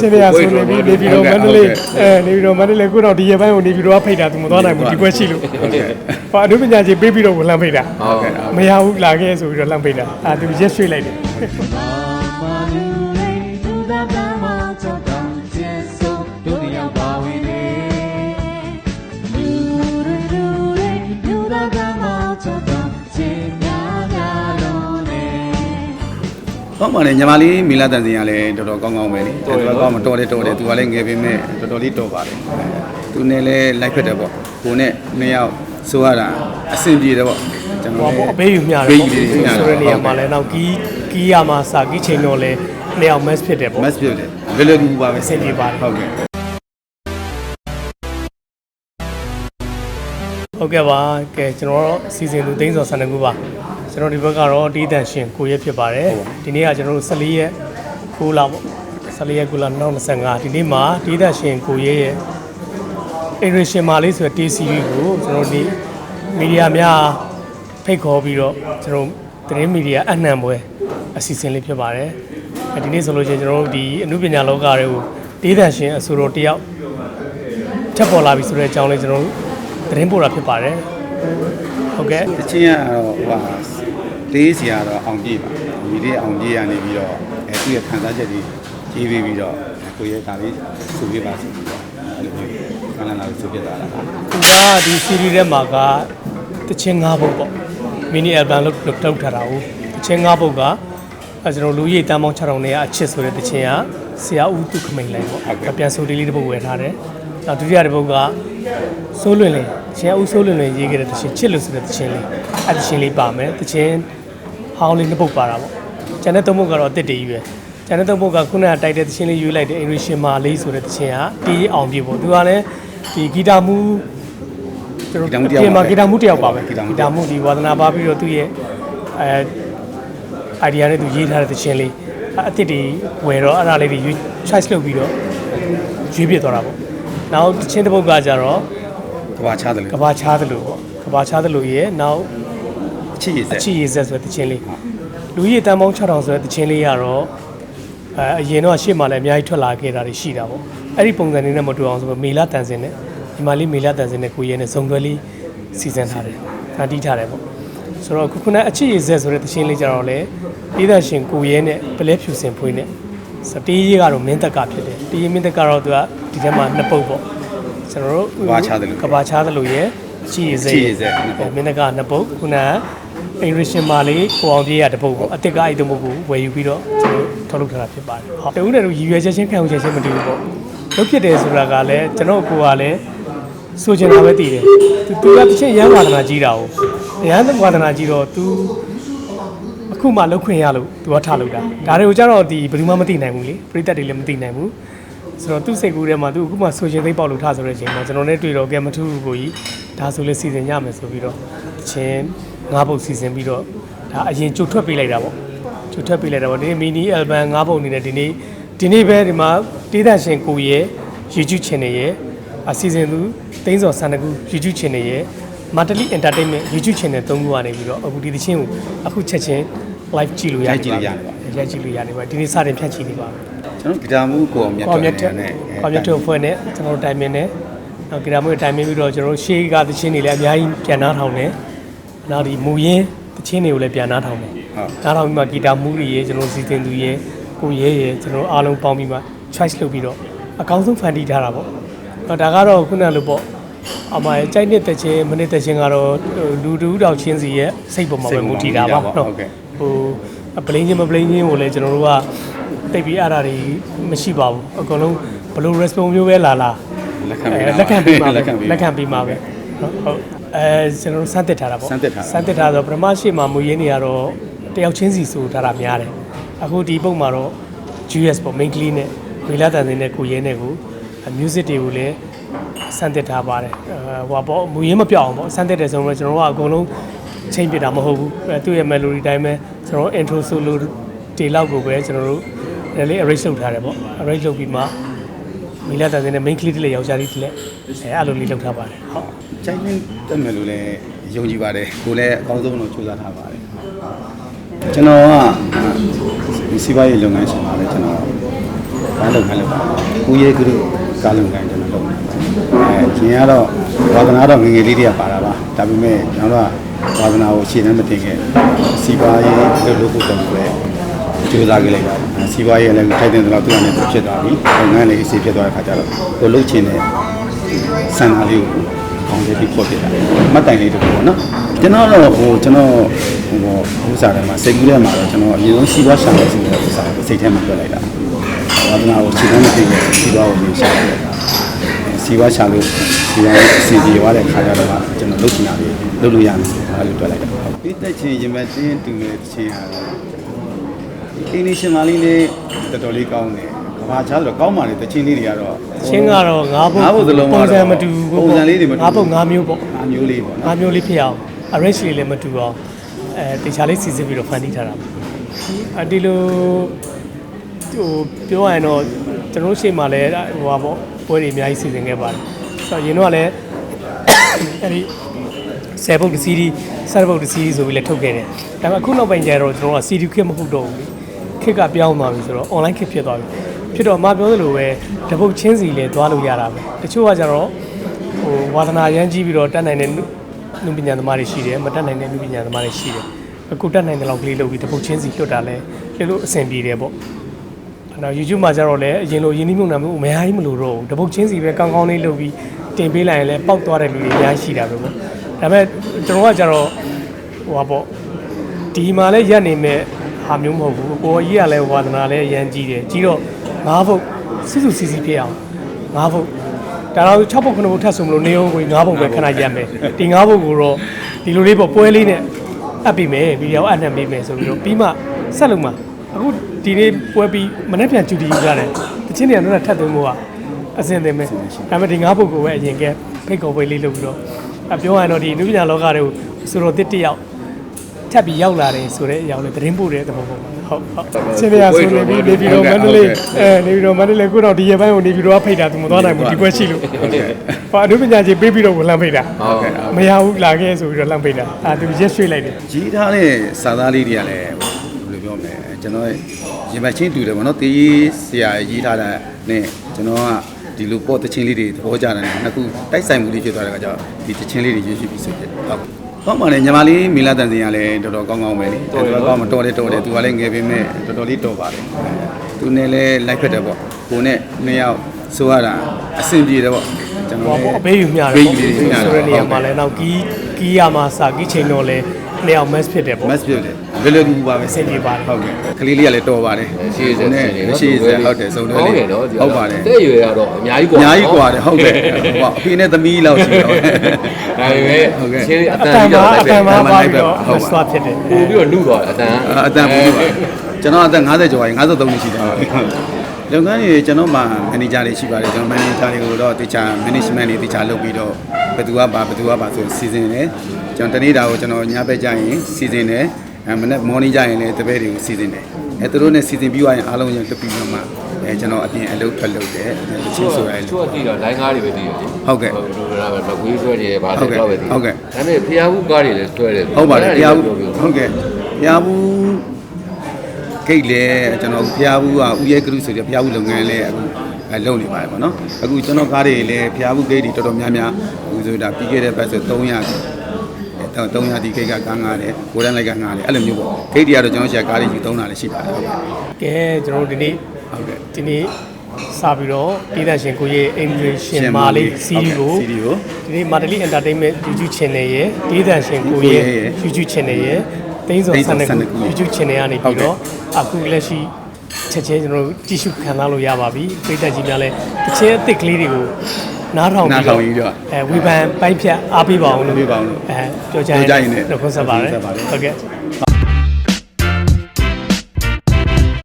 ချင်းရဆိုနေပြီးနေပြီးတော့မန္တလေးအဲနေပြီးတော့မန္တလေးကိုတော့ဒီရက်ပိုင်းကိုနေပြီးတော့ဖိတ်တာသူမသွားနိုင်ဘူးဒီကွက်ရှိလို့ဟုတ်ကဲ့ဟောအနုပညာကြီးပေးပြီးတော့လမ်းဖိတ်တာဟုတ်ကဲ့မရဘူးလာခဲ့ဆိုပြီးတော့လမ်းဖိတ်တာအာသူရက်ရွှေ့လိုက်တယ် ဟုတ်ပါနဲ့ညီမလေးမီလာတန်စင်ကလည်းတော်တော်ကောင်းကောင်းပဲလေတော်တော်ကောင်းမတော်တယ်တော်တယ်သူကလည်းငယ်ပေမဲ့တော်တော်လေးတော်ပါတယ်သူနဲ့လည်းလိုက်ဖက်တယ်ပေါ့ကိုနဲ့နှစ်ယောက်ဆိုရတာအဆင်ပြေတယ်ပေါ့ကျွန်ဟောတော်ပေါ့အပေးယူမျှတယ်ဘေးပေါ့ယူမျှတယ်ဆိုတဲ့နေရာမှာလည်းတော့ကီးကီးရမှာစာကီးချိန်တော့လဲနှစ်ယောက် match ဖြစ်တယ်ပေါ့မတ်ပြတယ်လွယ်လွယ်ကူကူပါပဲအဆင်ပြေပါတယ်ဟုတ်ကဲ့ဟုတ်ကဲ့ပါကဲကျွန်တော်တို့စီစဉ်သူသိန်းစော်ဆန္ဒကူပါ ကျွန်တော်ဒီဘက်ကတော့တီးတန်ရှင်ကိုရက်ဖြစ်ပါတယ်ဒီနေ့ကကျွန်တော်တို့14ရက်9လပေါ့14ရက်9လ2025ဒီနေ့မှာတီးတန်ရှင်ကိုရက်ရဲ့အင်ရရှင်မာလေးဆိုတဲ့ T series ကိုကျွန်တော်ဒီမီဒီယာများဖိတ်ခေါ်ပြီးတော့ကျွန်တော်သတင်းမီဒီယာအနှံပွဲအစီအစဉ်လေးဖြစ်ပါတယ်အဲဒီနေ့ဆိုလို့ချင်းကျွန်တော်တို့ဒီအမှုပညာလောကတွေကိုတီးတန်ရှင်အဆိုတော်တယောက်ထပ်ပေါ်လာပြီဆိုတဲ့အကြောင်းလေးကျွန်တော်တို့သတင်းပို့တာဖြစ်ပါတယ် ဟုတ်ကဲ့တချင်းကတော့ဟိုဟာတေးစီကတော့အောင်ပြေးပါဒီလေးအောင်ပြေးရနေပြီးတော့အဲသူ့ရဲ့ခံစားချက်တွေကြီးပြီးပြီးတော့ကိုရဲ့ဒါလေးစုပြပါစီပြီးတော့အဲ့လိုမျိုးကလည်းလာစုပြသွားတာပါသူကဒီ series ထဲမှာကတချင်း၅ပုတ်ပေါ့ mini album လို့လုပ်ထုတ်ထားတာဟုတ်တချင်း၅ပုတ်ကအဲကျွန်တော်လူကြီးတန်းပေါင်း6000နဲ့အချစ်ဆိုတဲ့တချင်းကဆရာဦးသူခမိန်လိုင်ပေါ့အပြန်ဆိုလေးလေးတစ်ပုတ်ဝယ်ထားတယ် နောက်ဒုတိယတစ်ပုတ်ကစိုးလွင်လင်ဆရာဦးစိုးလွင်လင်ရေးခဲ့တဲ့တချင်းချစ်လို့ဆိုတဲ့တချင်းလေးအဲတချင်းလေးပါမယ်တချင်းဟောင်းလေးနှစ်ပုတ်ပါတာပေါ့ကျန်တဲ့သုံးပုတ်ကတော့အစ်စ်တည်းကြီးပဲကျန်တဲ့သုံးပုတ်ကခုနကတိုက်တဲ့တချင်းလေးရွေးလိုက်တဲ့အင်္ဂလိပ်ရှင်မာလေးဆိုတဲ့တချင်းကတီးအောင်ပြေပေါ့သူကလည်းဒီဂီတာမူကျွန်တော်ဒီမှာဂီတာမှုတယောက်ပါပဲဂီတာမှုဒီဝါသနာပါပြီးတော့သူ့ရဲ့အဲ idea နဲ့သူရေးထားတဲ့သချင်းလေးအအစ်စ်တွေဝယ်တော့အဲ့ဒါလေးတွေ choice လုပ်ပြီးတော့ရွေးပြသွားတာပေါ့ နောက်သချင်းတစ်ပုဒ်ကကြတော့ကဘာချတယ်လေကဘာချားသလိုပေါ့ကဘာချားသလိုရဲ့နောက်အချစ်ရည်စအက်ချစ်ရေးဆက်ဆိုတဲ့သချင်းလေးလူကြီးတန်ပေါင်း6000ဆိုတဲ့သချင်းလေးကတော့အဲအရင်တော့ရှေ့မှာလည်းအများကြီးထွက်လာခဲ့တာတွေရှိတာပေါ့အဲ့ဒီပုံစံလေးနဲ့မတူအောင်ဆိုတော့မေလာတန်စင်နဲ့ဒီမှာလေးမေလာတန်စင်နဲ့ကိုရဲနဲ့ဇုံတွဲလေးစီစဉ်ထားတယ်ဖန်တီးထားတယ်ပေါ့ဆိုတော့ခုခုနအချစ်ရေးဆက်ဆိုတဲ့သချင်းလေးကြတော့လေပြည်သက်ရှင်ကိုရဲနဲ့ပလဲဖြူစင်ဖွေးနဲ့ စတေးရေးကတော့မင်းတက်ကဖြစ်တယ်တေးရေးမင်းတက်ကတော့သူကဒီထဲမှာနှစ်ပုတ်ပေါ့ကျွန်တော်တို့ကဘာချတယ်လို့ကဘာချားသလိုရဲ့အချစ်ရေးဆက်အချစ်ရေးစက်နှစ်ပုတ်မင်းတကနှစ်ပုတ်ခုနကအင်္ဂလိပ်ရှင်မာလေးကိုအောင်ပြေးရတစ်ပုတ်ပေါ့အစ်စ်ကအဲ့တစ်ပုတ်ကိုဝယ်ယူပြီးတော့ကျွန်တော်ထုတ်လုပ်ထားတာဖြစ်ပါတယ်ဟုတ်တဦးနဲ့တို့ရည်ရွယ်ချက်ချင်းခံယူချက်ချင်းမတူဘူးပေါ့လုပ်ဖြစ်တယ်ဆိုတာကလည်းကျွန်တော်ကိုကလည်းဆိုချင်တာပဲတည်တယ်သူသူကတစ်ချက်ရမ်းဝါဒနာကြီးတာ哦ရမ်းဝါဒနာကြီးတော့ तू အ ခုမှလောက်ခွင့်ရလို့ तू ကထားလို့တာဒါတွေကိုကြတော့ဒီဘယ်သူမှမသိနိုင်ဘူးလေပရိသတ်တွေလည်းမသိနိုင်ဘူးဆိုတော့သူ့စိတ်ကူးထဲမှာ तू အခုမှဆိုရှင်သိပ်ပေါက်လို့ထားဆိုတဲ့အချိန်မှာကျွန်တော်နဲ့တွေ့တော့ကဲမထူးဘူးကိုကြီးဒါဆိုလဲစီစဉ်ရမယ်ဆိုပြီးတော့အချင်းငါးပုတ်စီစဉ်ပြီးတော့ဒါအရင်ကြိုထွက်ပေးလိုက်တာပေါ့ကြိုထွက်ပေးလိုက်တာပေါ့ဒီနေ့မီနီအယ်ဘမ်ငါးပုတ်အနေနဲ့ဒီနေ့ဒီနေ့ပဲဒီမှာတေးသန့်ရှင်ကိုရဲ့ YouTube channel ရဲ့အစီအစဉ်သူသိန်းစော်စန္ဒကူ YouTube channel ရဲ့ မာတလီ entertainment YouTube channel သုံးခုကနေပြီးတော့အခုဒီသချင်းကိုအခုချက်ချင်း live ကြည့်လို့ရတယ်ရိုက်ကြည့်လို့ရတယ်ပါဒီနေ့စတင်ဖြတ်ကြည့်နေပါမယ်ကျွန်တော်ဂီတာမှုကိုအောင်မြတ်ကောတော်င်းမြတ်တဲ့နဲ့ကောင်းမြတ်တဲ့ဖွဲ့နဲ့ကျွန်တော်တို့တိုင်ပင်နဲ့နောက်ဂီတာမွေးတိုင်ပင်ပြီးတော့ကျွန်တော်တို့ရှေးကသချင်းတွေလည်းအများကြီးပြန်နှားထောင်တယ်နောက်ဒီမူရင်းသချင်းတွေကိုလည်းပြန်နှားထောင်တယ်ဟုတ်နှားထောင်ပြီးမှဂီတာမူးတွေရေကျွန်တော်စီစဉ်သူရေကိုရဲရေကျွန်တော်အားလုံးပေါင်းပြီးမှ choice လုပ်ပြီးတော့အကောင်းဆုံးဖန်တီးထားတာပေါ့အဲ့ဒါကတော့ခုနလိုပေါ့ အမရဲ့ကြိုက်တဲ့တချင်းမနစ်တချင်းကတော့လူတူတောက်ချင်းစီရဲ့စိတ်ပေါ်မှာပဲမူတည်တာပါနော်ဟုတ်ကဲ့ဟိုပလိန်ချင်းမပလိန်ချင်းကိုလည်းကျွန်တော်တို့ကတိတ်ပြီးအဲ့ဒါတွေမရှိပါဘူးအကုန်လုံးဘလို့ response မျိုးပဲလာလာလက်ခံအဲပေးလက်ခံပြီးမှာပဲလက်ခံပေးလက်ခံပြီးမှာပဲဟုတ်ဟုတ်အဲကျွန်တော်တို့စမ်းသစ်ထားတာပေါ့စမ်းသစ်ထားတာစမ်းသစ်ထားဆိုပထမရှိမှာမူရင်းနေရတော့တယောက်ချင်းစီဆိုထားတာများတယ်အခုဒီပုံမှာတော့ GS ပေါ့ main clean နဲ့မေလာတန်စင်နဲ့ကိုရဲနဲ့ကို music တွေကိုလည်း စမ်းသစ်ထားပါတယ်အဲဟိုပေါ့မူရင်းမပြောက်အောင်ပေါ့စမ်းသစ်တယ်ဆိုတော့ကျွန်တော်တို့ကအကုန်လုံးချိန်ပြတာမဟုတ်ဘူးအဲသူ့ရဲ့ melody တိုင်းပဲကျွန်တော် intro solo တေလောက်ကိုပဲကျွန်တော်တို့လည်းလေး arrange လုပ်ထားတယ်ပေါ့ arrange လုပ်ပြီးမှမီလာတန်စင်နဲ့ main clip တွေလည်းယောက်ျားလေးတွေလည်းအဲအဲ့လိုလေးလုပ်ထားပါတယ်ဟုတ်ကြိုက်နေတက်မယ်လို့လည်းယုံကြည်ပါတယ်ကိုလည်းအကောင်းဆုံးလို့ကြိုးစားထားပါတယ်ကျွန်တော်ကဒီစီးပွားရေးလုပ်ငန်းရှင်ပါပဲကျွန်တော်ကားလုပ်ငန်းလုပ်ပါဦးရဲကရု ကားလုပ်ငန်းကျွန်တော်လုပ်နေပါအဲကျင်ကတော့ဝါသနာတော့ငယ်ငယ်လေးတည်းကပါတာပါဒါပေမဲ့ကျွန်တော်ကဝါသနာကိုရှင်းနေမတင်ခဲ့စီပါရေးလုပ်လို့ဖို့တော့ပဲကြိုးစားခဲ့လိုက်ပါစီပါရေးလည်းထိုက်တဲ့တော့သူကနေဖြစ်သွားပြီလုပ်ငန်းလေးအစီဖြစ်သွားတဲ့ခါကျတော့ကိုလှုပ်ချင်တဲ့ဆန္ဒလေးကိုအောင်ရပြီးပေါ်ပြတာမှတ်တိုင်လေးတူပေါ့နော်ကျွန်တော်တော့ဟိုကျွန်တော်ဟိုဥစ္စာတွေမှာစိတ်ကူးထဲမှာတော့ကျွန်တော်အရင်ဆုံးစီးပွားရှာနေစီတဲ့ဥစ္စာကိုစိတ်ထဲမှာတွေ့လိုက်တာ ဝါသနာကိုခြေတန်းမသိခဲ့စီးပွားကိုရှာလိုက်တာစီးပွားရှာလို့ဒီဟာအစီအပြေသွားတဲ့ခါကျတော့ကျွန်တော်လုပ်ချင်တာလေးလုပ်လို့ရမယ်ဆိုတာလို့တွေ့လိုက်တာပြီးတက်ချင်းရင်မတင်းတူတဲ့ချင်းဟာအင်းနေရှင်မလေးလေးတော်တော်လေးကောင်းတယ်ကဘာချားဆိုတော့ကောင်းပါလေတချင်းလေးတွေကတော့ချင်းကတော့ငါးဘုတ်ငါးဘုတ်စလုံးကတော့ပုံစံမတူဘူးပုံစံလေးတွေမတူဘူးငါးဘုတ်ငါးမျိုးပေါ့အမျိုးလေးပေါ့နော်ငါးမျိုးလေးဖြစ်အောင် arrange လေးလည်းမတူအောင်အဲတေချာလေးစီစစ်ပြီးတော့ဖန်တီးထားတာပေါ့အဒီလို ဟိုပြောရရင်တော့ကျွန်တော်တို့ရှေ့မှာလည်းဟိုပါပေါ့ပွဲတွေအများကြီးစီစဉ်ခဲ့ပါတယ်ဆိုတော့ရင်တော့လည်းအဲဒီဆယ်ဘုတ်တစ်စီးဒီဆယ်ဘုတ်တစ်စီးဆိုပြီးလည်းထုတ်ခဲ့တယ်ဒါပေမဲ့အခုနောက်ပိုင်းကျတော့ကျွန်တော်က CD ခစ်မဟုတ်တော့ဘူးခစ်ကပြောင်းသွားပြီဆိုတော့ online ခစ်ဖြစ်သွားပြီဖြစ်တော့အမပြောသလိုပဲတပုတ်ချင်းစီလည်းသွားလို့ရတာပဲတချို့ကကျတော့ဟိုဝါသနာရမ်းကြီးပြီးတော့တက်နိုင်တဲ့နုပညာသမားတွေရှိတယ်မတက်နိုင်တဲ့နုပညာသမားတွေရှိတယ်အခုတက်နိုင်တဲ့လောက်ကလေးလုပ်ပြီးတစ်ပုတ်ချင်းစီလွတ်တာလဲလေလို့အဆင်ပြေတယ်ပေါ့ အဲ့တော့ YouTube မှာကျတော့လည်းအရင်လိုရင်းနှီးမြှုပ်နှံမှုအများကြီးမလိုတော့ဘူးတစ်ပုတ်ချင်းစီပဲကောင်းကောင်းလေးလုပ်ပြီးတင်ပေးလိုက်ရင်လည်းပေါက်သွားတဲ့လူတွေအများကြီးရှိတာပဲပေါ့ဒါပေမဲ့ကျွန်တော်ကကျတော့ဟိုပါပေါ့ဒီမှာလည်းရက်နေမဲ့ဟာမျိုးမဟုတ်ဘူးကိုကြီးကလည်းဝါသနာလည်းရမ်းကြီးတယ်ကြီးတော့ငါးဖုတ်စစ်စုစီစီဖြစ်အောင်ငါးဖုတ်ဒါတော့6ပုတ်9ပုတ်ထပ်ဆိုမလို့နေအောင်ကို9ပုတ်ပဲခဏရက်မယ်ဒီ9ပုတ်ကိုတော့ဒီလိုလေးပေါ့ပွဲလေးနဲ့အပ်ပြီးမယ်ဗီဒီယိုအပ်နှံပေးမယ်ဆိုပြီးတော့ပြီးမှဆက်လုပ်မှာအခု ဒီနေ့ပွဲပြီးမနေ့ပြန်ကျူတီယူကြတယ်တချင်းတွေကတော့ထပ်သွင်းဖို့ကအစင်သင်မယ်ဒါပေမဲ့ဒီ9ပုတ်ကိုပဲအရင်ကဖိတ်ခေါ်ပွဲလေးလုပ်ပြီးတော့အပြောရရင်တော့ဒီနုပညာလောကတွေကိုဆိုတော့တစ်တစ်ယောက်ထပ်ပြီးရောက်လာတယ်ဆိုတဲ့အကြောင်းလေးသတင်းပို့တဲ့သဘောပေါ့ဟုတ်ဟုတ်ချင်းရဆိုနေပြီးနေပြီးတော့မန္တလေးအဲနေပြီးတော့မန္တလေးကိုတော့ဒီရက်ပိုင်းကိုနေပြီးတော့ဖိတ်တာသူမသွားနိုင်ဘူးဒီပွဲရှိလို့ဟုတ်ကဲ့ဘာအနုပညာကြီးပေးပြီးတော့ကိုလှမ်းပိတ်တာဟုတ်ကဲ့မရဘူးလာခဲ့ဆိုပြီးတော့လှမ်းပိတ်တာအာသူရက်ရွှေ့လိုက်တယ်ကြီးထားတဲ့စာသားလေးတွေကလည်းဘယ်လို ပြောမလဲကျွန်တော်ရင်မချင်းတူတယ်ဗောနော်တေးဆရာကြီးထားတာနဲ့ကျွန်တော်ကဒီလိုပေါ့တချင်းလေးတွေသဘောကျတယ်နှစ်ခုတိုက်ဆိုင်မှုလေးဖြစ်သွားတဲ့အခါကျတော့ဒီတချင်းလေးတွေရွေးရှိပြီးဆိုဖြစ်ဟုတ်ကောင်းပါလေညီမလေးမီလာတန်စင်ကလည်းတော်တော်ကောင်းကောင်းပဲလေတော်တော်ကောင်းမတော်တယ်တော်တယ်သူကလည်းငယ်ပေမဲ့တော်တော်လေးတော်ပါတယ်သူနဲ့လည်းလိုက်ဖက်တယ်ပေါ့ကိုနဲ့နှစ်ယောက်ဆိုရတာအဆင်ပြေတယ်ပေါ့ကျွန်ဟောတော်ပေါ့အလည်းပေးယူမျှတယ်ပေးယူမျှတယ်ဆိုတဲ့နေရာမှာလည်းနောက်ကီးကီးရမှာစာကီးချိန်တော့လဲ နှစ်ယောက် match ဖြစ်တယ်ပေါ့ မတ်ဖြစ်တယ်ဘယ်လိုကူပါပဲ အဆင်ပြေပါတယ် ဟုတ်ကဲ့ကလေးလေးကလည်းတော်ပါတယ် ရှေ့ဆက် နဲ့ နေနော် ရှိစေဟုတ်တယ်စုံတယ် ဟုတ် လေ တယ်နော် ဟုတ်ပါတယ် တဲ့ရွယ်ကတော့အများကြီးกว่า အများကြီးกว่าတယ်ဟုတ်တယ်ဟောအဖေနဲ့သမီးလောက်ရှိတော့ ဒါပေမဲ့ ဟုတ်ကဲ့ ရှင်းအ အ တန် တန် ကြီး ပါ တော့ အတန်ပါ ဟုတ်ပါ ပါပြီးတော့ ဟုတ်ပါ swap ဖြစ်တယ် ပို့ပြီးတော့နှုတ်သွားအတန် အတန်ပူပါကျွန်တော်အသက်50ကျော်ပါရင်53နှစ်ရှိတယ်လုပ်ငန်းတွေကျွန်တော်မှမန်နေဂျာတွေရှိပါတယ်ကျွန်တော်မန်နေဂျာတွေကိုတော့တခြား management တွေတခြားလုပ်ပြီးတော့ ဘယ်သူကပါဘယ်သူကပါဆိုစီစဉ်တယ်ကျွန်တော်တနေ့တာကိုကျွန်တော်ညဘက်ကျရင်စီစဉ်တယ်အဲမနေ့ morning ကျရင်လည်းတပည့်တွေကိုစီစဉ်တယ်အဲသူတို့နဲ့စီစဉ်ပြီးသွားရင်အားလုံးရလွတ်ပြီးတော့မှအဲကျွန်တော်အပြင်အလုပ်ထွက်လုပ်တယ်တချို့ဆိုရဲချို့ကတည်တော့လိုင်းကားတွေပဲတည်တယ်လေဟုတ်ကဲ့ဟိုလိုလားမကွေးဆွဲနေပါဟုတ်လေကဲ့တော့ပဲတည်ဟုတ်ကဲ့ဒါပေမဲ့ဖျားဘူးကားတွေလည်းဆွဲတယ်ဟုတ်ပါတယ်ဘုရားဘူးပြောပြောဟုတ်ကဲ့ဘုရားဘူးဂိတ်လဲကျွန်တော်ဘုရားဘူးကဥရဲကရုဆိုတဲ့ဘုရားဘူးလုပ်ငန်းလဲအခု အဲလုပ်နေပါတယ်ပေါ့နော်အခုကျွန်တော်ကားတွေလည်းဘုရားဘူးဂိတ်တွေတော်တော်များများအခုဆိုတာပြီးခဲ့တဲ့ဘက်ဆို300တော့300ဒီဂိတ်ကကားငားတယ်ကိုရန်လိုက်ကငားတယ်အဲ့လိုမျိုးပေါ့ဂိတ်တွေကတော့ကျွန်တော်ရှာကားတွေယူသုံးတာလည်းရှိပါတယ်ဟုတ်ကဲ့ကဲကျွန်တော်တို့ဒီနေ့ဟုတ်ကဲ့ဒီနေ့စပြီးတော့ပြည်သက်ရှင်ကိုရဲ့ English ရှင်ရှင်မာမာလေးလေးစီးရီးကိုစီးရီးကိုဒီနေ့ Martelly Entertainment YouTube Channel ရဲ့ပြည်သက်ရှင်ကိုရဲ့ကိုရဲ့ YouTube Channel ရဲ့သိန်းစောသိန်းစောဆန်ဆန်နနကူကူ YouTube Channel ကနေပြီးတော့အခုလက်ရှိ ချက်ချင်းကျွန်တော်တို့ကြည့်ရှုခံစားလို့ရပါပြီပြည်သက်ကြီးများလည်းတစ်ချင်းအစ်စ်ကလေးတွေကိုနားထောင်နားပြီးထောတော့င်ပြီးတော့အဲဝေဖန်ပိုင်းဖြတ်အားပေးပါအောင်လို့အားပေးပါအောင်လို့အဲပြောကြရင်ပြောကြရင်လည်းတော့ခွန်းဆက်ပါတယ်ခွန်းဆက်ပါတယ်ဟုတ်ကဲ့